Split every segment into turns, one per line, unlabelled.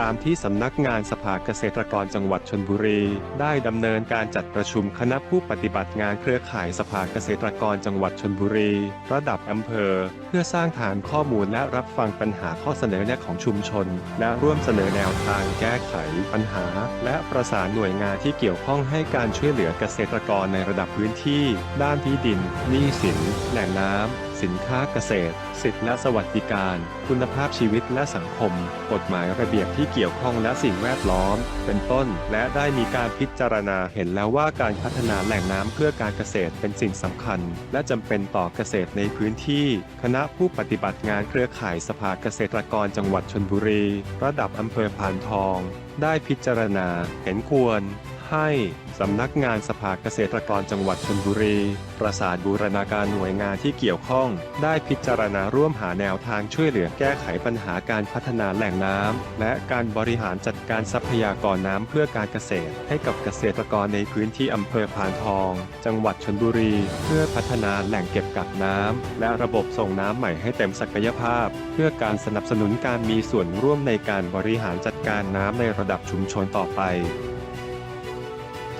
ตามที่สำนักงานสภาเกษตรกรจังหวัดชนบุรี ได้ดำเนินการจัดประชุมคณะผู้ปฏิบัติงานเครือข่ายสภาเกษตรกรจังหวัดชนบุรี ระดับอำเภอ เพื่อสร้างฐานข้อมูลและรับฟังปัญหาข้อเสนอแนะของชุมชน และร่วมเสนอแนวทางแก้ไขปัญหา และประสานหน่วยงานที่เกี่ยวข้องให้การช่วยเหลือเกษตรกรในระดับพื้นที่ ด้านที่ดินหนี้สินแหล่งน้ำ สินค้าเกษตร สิทธิและสวัสดิการ คุณภาพชีวิตและสังคม กฎหมายระเบียบที่เกี่ยวข้องและสิ่งแวดล้อม เป็นต้น และได้มีการพิจารณาเห็นแล้วว่าการพัฒนาแหล่งน้ำเพื่อการเกษตรเป็นสิ่งสำคัญ และจำเป็นต่อเกษตรในพื้นที่ คณะผู้ปฏิบัติงานเครือข่ายสภาเกษตรกรจังหวัดชนบุรี ระดับอำเภอพานทอง ได้พิจารณาเห็นควร ให้สำนักงานสภาเกษตรกรจังหวัดชลบุรี ประสานบูรณาการหน่วยงานที่เกี่ยวข้อง ได้พิจารณาร่วมหาแนวทางช่วยเหลือแก้ไขปัญหาการพัฒนาแหล่งน้ำและการบริหารจัดการทรัพยากรน้ำเพื่อการเกษตร ให้กับเกษตรกรในพื้นที่อำเภอพานทอง จังหวัดชลบุรี เพื่อพัฒนาแหล่งเก็บกักน้ำและระบบส่งน้ำใหม่ให้เต็มศักยภาพ เพื่อการสนับสนุนการมีส่วนร่วมในการบริหารจัดการน้ำในระดับชุมชนต่อไป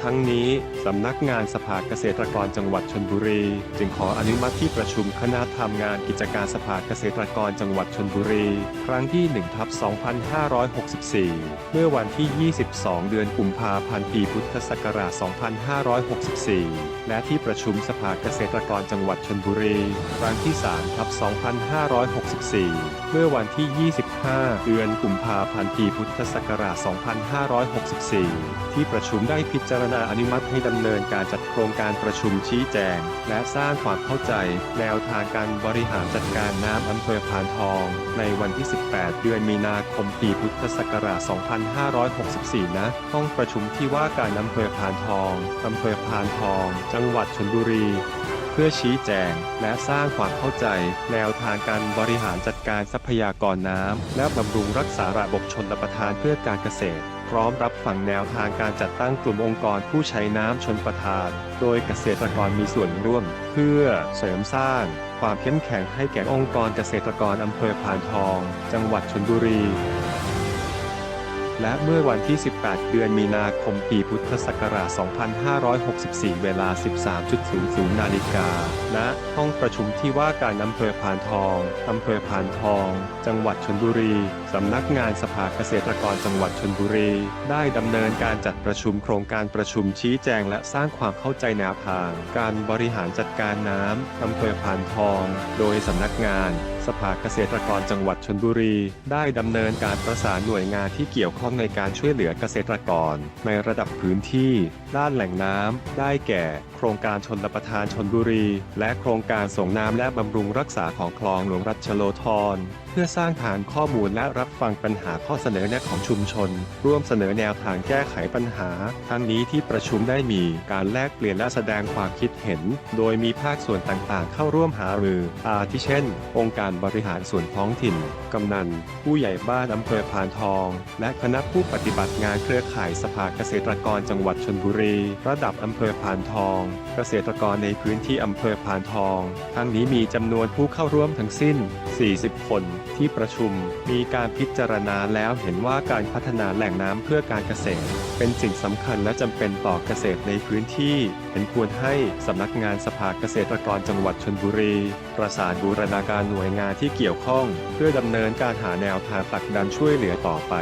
ทั้งนี้ สำนักงานสภาเกษตรกรจังหวัดชนบุรี จึงขออนุมัติที่ประชุมคณะทำงานกิจการสภาเกษตรกรจังหวัดชนบุรี ครั้งที่1ทับ2564 เมื่อวันที่ 22 เดือนกุมภาพันธ์ปีพุทธศักราช 2564 และที่ประชุมสภาเกษตรกรจังหวัดชนบุรี ครั้งที่3ทับ2564 เมื่อวันที่ 25 เดือนกุมภาพันธ์ปีพุทธศักราช 2564 ที่ประชุมได้พิจารณาอนุมัติให้ดำเนินการจัดโครงการประชุมชี้แจง และสร้างความเข้าใจ แนวทางการบริหารจัดการน้ำอำเภอพานทอง ในวันที่ 18 เดือนมีนาคมปีพุทธศักราช 2564ณห้องประชุมที่ว่าการอำเภอพานทองอำเภอพานทอง จังหวัดชลบุรีเพื่อชี้แจง และสร้างความเข้าใจ แนวทางการบริหารจัดการทรัพยากรน้ำและบำรุงรักษาระบบชนประทานเพื่อการเกษตรพร้อมรับฟังแนวทางการจัดตั้งกลุ่มองค์กรผู้ใช้น้ำชนประทาน โดยเกษตรกรมีส่วนร่วม เพื่อเสริมสร้าง ความเข้มแข็งให้แก่องค์กรเกษตรกรอำเภอพานทอง จังหวัดชลบุรี และเมื่อวันที่ 18 เดือนมีนาคม ปีพุทธศักราช 2564 เวลา 13.00 นาฬิกา ณ ห้องประชุมที่ว่าการอำเภอพานทอง อำเภอพานทอง จังหวัดชลบุรี สำนักงานสภาเกษตรกรจังหวัดชลบุรี ได้ดำเนินการจัดประชุมโครงการประชุมชี้แจงและสร้างความเข้าใจแนวทาง การบริหารจัดการน้ำอำเภอพานทอง โดยสำนักงาน สภาเกษตรกรจังหวัดชนบุรี ได้ดำเนินการประสานหน่วยงานที่เกี่ยวข้องในการช่วยเหลือเกษตรกร ในระดับพื้นที่ ด้านแหล่งน้ำได้แก่ ครงการชนรับประทานชนบุรี และโครงการส่งน้ำและบำรุงรักษาของคลองหลวงรัชโลธรเพื่อสร้างฐานข้อมูลและรับฟังปัญหาข้อเสนอแนะของชุมชน ร่วมเสนอแนวทางแก้ไขปัญหา ทั้งนี้ที่ประชุมได้มีการแลกเปลี่ยนและแสดงความคิดเห็น โดยมีภาคส่วนต่างๆ เข้าร่วมหารือ อาทิเช่น องค์การบริหารส่วนท้องถิ่น กำนัน ผู้ใหญ่บ้านอำเภอพานทอง และคณะผู้ปฏิบัติงานเครือข่ายสภาเกษตรกรจังหวัดชลบุรี ระดับอำเภอพานทองเกษตรกรในพื้นที่อำเภอพานทอง ทั้งนี้มีจำนวนผู้เข้าร่วมทั้งสิ้น 40 คนที่ประชุมมีการพิจารณาแล้วเห็นว่าการพัฒนาแหล่งน้ำเพื่อการเกษตร เป็นสิ่งสำคัญและจำเป็นต่อเกษตรในพื้นที่ เห็นควรให้สำนักงานสภาเกษตรกรจังหวัดชลบุรี ประสานบูรณาการหน่วยงานที่เกี่ยวข้อง เพื่อดำเนินการหาแนวทางผลักดันช่วยเหลือต่อไป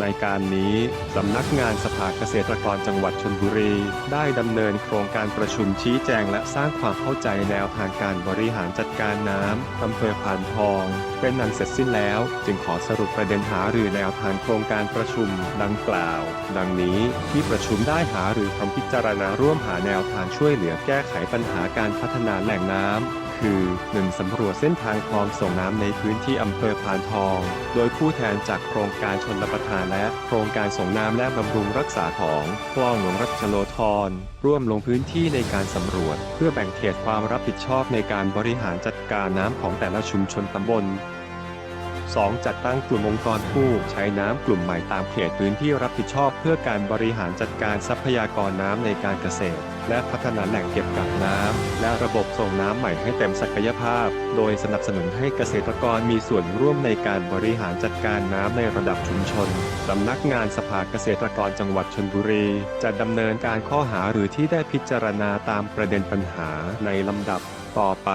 ในการนี้สำนักงานสภาเกษตรกรจังหวัดชลบุรี ได้ดำเนินโครงการประชุมชี้แจงและสร้างความเข้าใจแนวทางการบริหารจัดการน้ำอำเภอพานทอง เป็นนันเสร็จสิ้นแล้ว จึงขอสรุปประเด็นหารือแนวทางโครงการประชุมดังกล่าว ดังนี้ที่ประชุมได้หารือคำพิจารณาร่วมหาแนวทางช่วยเหลือแก้ไขปัญหาการพัฒนาแหล่งน้ำ คือ 1. สำรวจเส้นทางคลองส่งน้ำในพื้นที่อำเภอพานทอง โดยผู้แทนจากโครงการชนรับประทานและโครงการส่งน้ำและบำรุงรักษาของคลองหลวงรัชโลธรร่วมลงพื้นที่ในการสำรวจ เพื่อแบ่งเขตความรับผิดชอบในการบริหารจัดการน้ำของแต่ละชุมชนตำบล 2. จัดตั้งกลุ่มองค์กรผู้ใช้น้ำกลุ่มใหม่ตามเขตพื้นที่รับผิดชอบเพื่อการบริหารจัดการทรัพยากรน้ำในการเกษตร และพัฒนาแหล่งเก็บกักน้ำและระบบส่งน้ำใหม่ให้เต็มศักยภาพ โดยสนับสนุนให้เกษตรกรมีส่วนร่วมในการบริหารจัดการน้ำในระดับชุมชนสำนักงานสภาเกษตรกรจังหวัดชนบุรี จะดำเนินการข้อหาหรือที่ได้พิจารณาตามประเด็นปัญหาในลำดับต่อไป